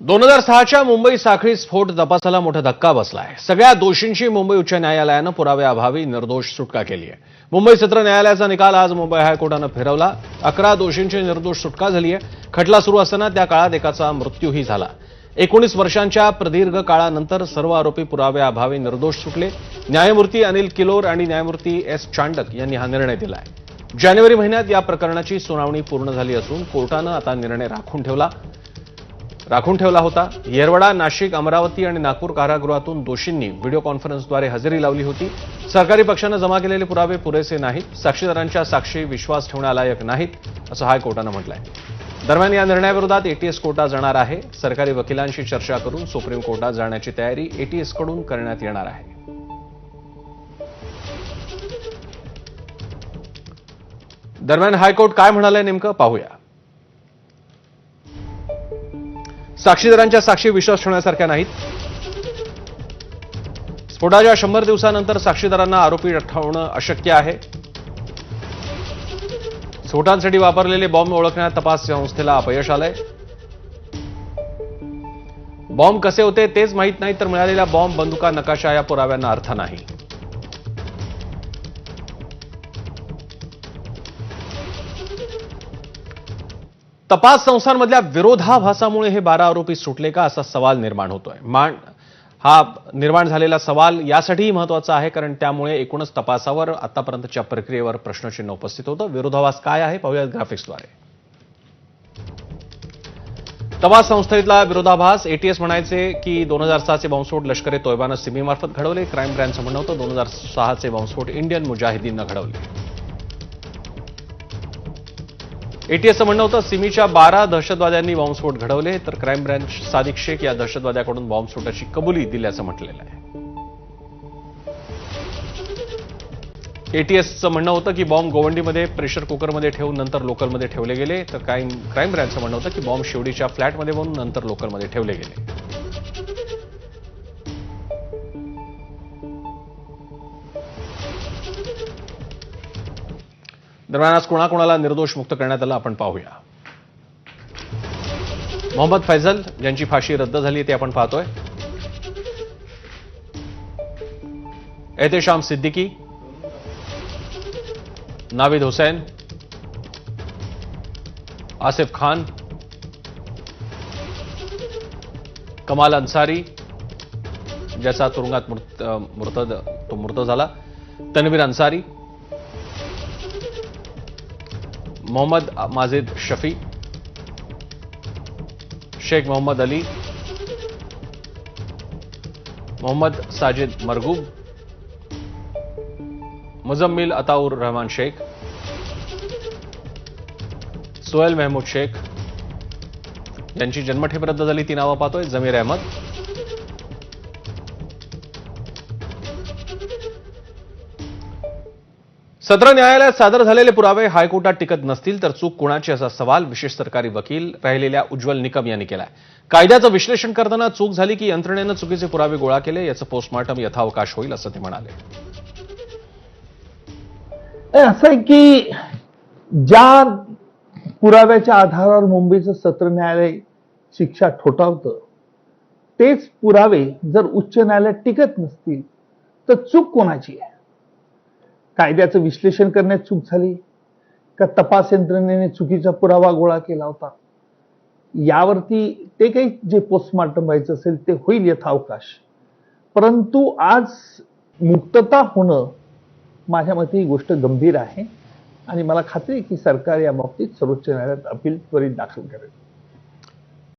दोन हजार सहाच्या मुंबई साखळी स्फोट तपासाला मोठा धक्का बसलाय. सगळ्या दोषींची मुंबई उच्च न्यायालयानं पुराव्याअभावी निर्दोष सुटका केली आहे. मुंबई सत्र न्यायालयाचा निकाल आज मुंबई हायकोर्टानं फिरवला. अकरा दोषींची निर्दोष सुटका झाली आहे. खटला सुरू असताना त्या काळात एकाचा मृत्यूही झाला. एकोणीस वर्षांच्या प्रदीर्घ काळानंतर सर्व आरोपी पुराव्याअभावी निर्दोष सुटले. न्यायमूर्ती अनिल किलोर आणि न्यायमूर्ती एस चांडक यांनी हा निर्णय दिलाय. जानेवारी महिन्यात या प्रकरणाची सुनावणी पूर्ण झाली असून कोर्टानं आता निर्णय राखून ठेवला. राखून ठेवला होता. येरवडा नाशिक अमरावती आणि नागपूर कारागृहातून दोषींनी व्हिडिओ कॉन्फरन्सद्वारे हजेरी लावली होती. सरकारी पक्षानं जमा केलेले पुरावे पुरेसे नाहीत. साक्षीदारांच्या साक्षी विश्वास ठेवण्यालायक नाहीत असं हायकोर्टानं म्हटलंय. दरम्यान या निर्णयाविरोधात एटीएस कोर्टात जाणार आहे. सरकारी वकिलांशी चर्चा करून सुप्रीम कोर्टात जाण्याची तयारी एटीएसकडून करण्यात येणार आहे. दरम्यान हायकोर्ट काय म्हणालंय नेमकं पाहूया. साक्षीदारांच्या साक्षी विश्वास ठेवण्यासारख्या नाहीत. स्फोटाच्या शंभर दिवसानंतर साक्षीदारांना आरोपी ठरवणं अशक्य आहे. स्फोटांसाठी वापरलेले बॉम्ब ओळखण्यात तपास संस्थेला अपयश आलंय. बॉम्ब कसे होते तेच माहीत नाही तर मिळालेल्या बॉम्ब बंदुका नकाशा या पुराव्यांना अर्थ नाही. तपास संस्थांमधल्या विरोधाभासामुळे हे बारा आरोपी सुटले का असा सवाल निर्माण होतोय. मान हा निर्माण झालेला सवाल यासाठीही महत्त्वाचा आहे कारण त्यामुळे एकूणच तपासावर आतापर्यंतच्या प्रक्रियेवर प्रश्नचिन्ह उपस्थित होतं. विरोधाभास काय आहे पाहूयात ग्राफिक्सद्वारे. तपास संस्थेतला विरोधाभास एटीएस म्हणायचे की दोन हजार सहाचे बॉम्बस्फोट लष्करे तोयबानं सिमीमार्फत घडवले. क्राईम ब्रँचचं म्हणणं होतं दोन हजार सहाचे बॉम्बस्फोट इंडियन मुजाहिदीननं घडवले. एटीएसचं म्हणणं होतं सिमीच्या बारा दहशतवाद्यांनी बॉम्बस्फोट घडवले तर क्राईम ब्रँच सादिक शेख या दहशतवाद्याकडून बॉम्बस्फोटाची कबुली दिल्याचं म्हटलेलं आहे. एटीएसचं म्हणणं होतं की बॉम्ब गोवंडीमध्ये प्रेशर कुकरमध्ये ठेवून नंतर लोकलमध्ये ठेवले गेले तर क्राईम क्राईम ब्रँचचं म्हणणं होतं की बॉम्ब शिवडीच्या फ्लॅटमध्ये बनवून नंतर लोकलमध्ये ठेवले गेले. दरम्यान आज कोणाकोणाला निर्दोष मुक्त करण्यात आलं आपण पाहूया. मोहम्मद फैजल ज्यांची फाशी रद्द झाली ते आपण पाहतोय. एहतेशाम सिद्दीकी नाविद हुसैन आसिफ खान कमाल अन्सारी ज्याचा तुरुंगात मृत मृत तो मृत झाला तन्वीर अन्सारी मोहम्मद माजिद शफी, शेख मोहम्मद अली, मोहम्मद साजिद मरगूब, मुजम्मिल अताउर रहमान शेख, सोहेल महमूद शेख, यांची जन्मठेप रद्द झाली, ती नावं पाहतोय, जमीर अहमद. सत्र न्यायालयात सादर झालेले पुरावे हायकोर्टात टिकत नसतील तर चूक कोणाची असा सवाल विशेष सरकारी वकील राहिलेल्या उज्ज्वल निकम यांनी केलाय. कायद्याचं विश्लेषण करताना चूक झाली की यंत्रणेनं चुकीचे पुरावे गोळा केले याचं पोस्टमॉर्टम यथावकाश होईल असं ते म्हणाले. असं आहे की ज्या पुराव्याच्या आधारावर मुंबईचं सत्र न्यायालय शिक्षा ठोठावतं तेच पुरावे जर उच्च न्यायालयात टिकत नसतील तर चूक कोणाची आहे? कायद्याचं विश्लेषण करण्यात चूक झाली? का तपास यंत्रणेने चुकीचा पुरावा गोळा केला होता? यावरती ते काही जे पोस्टमार्टम व्हायचं असेल ते होईल यथावकाश परंतु आज मुक्तता होणं माझ्या मते ही गोष्ट गंभीर आहे आणि मला खात्री आहे की सरकार या बाबतीत सर्वोच्च न्यायालयात अपील त्वरित दाखल करेल.